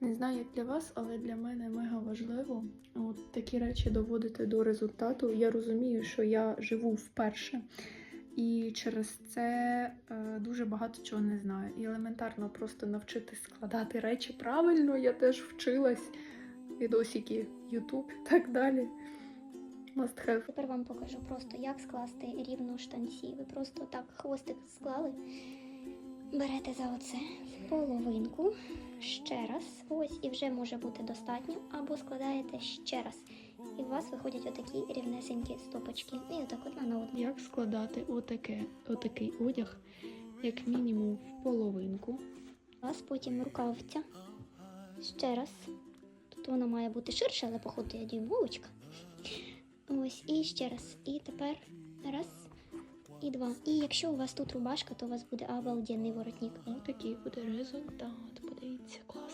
Не знаю, як для вас, але для мене мега важливо от такі речі доводити до результату. Я розумію, що я живу вперше, і через це е, дуже багато чого не знаю. І елементарно просто навчитись складати речі правильно. Я теж вчилась. Відосики, Ютуб і так далі. Must have. Тепер вам покажу просто, як скласти рівно штанці. Ви просто так хвостик склали, берете за оце половинку, ще раз, ось, і вже може бути достатньо, або складаєте ще раз. І у вас виходять отакі рівнесенькі стопочки. І отак одна на одну. Як складати отаке, отакий одяг, як мінімум в половинку. У вас потім рукавця. Ще раз. Тут вона має бути ширша, але походу я дюймовочка. Ось, і ще раз. І тепер раз і 2. І якщо у вас тут рубашка, то у вас буде обалденний воротник. Ось такий буде результат. Подивіться. клас.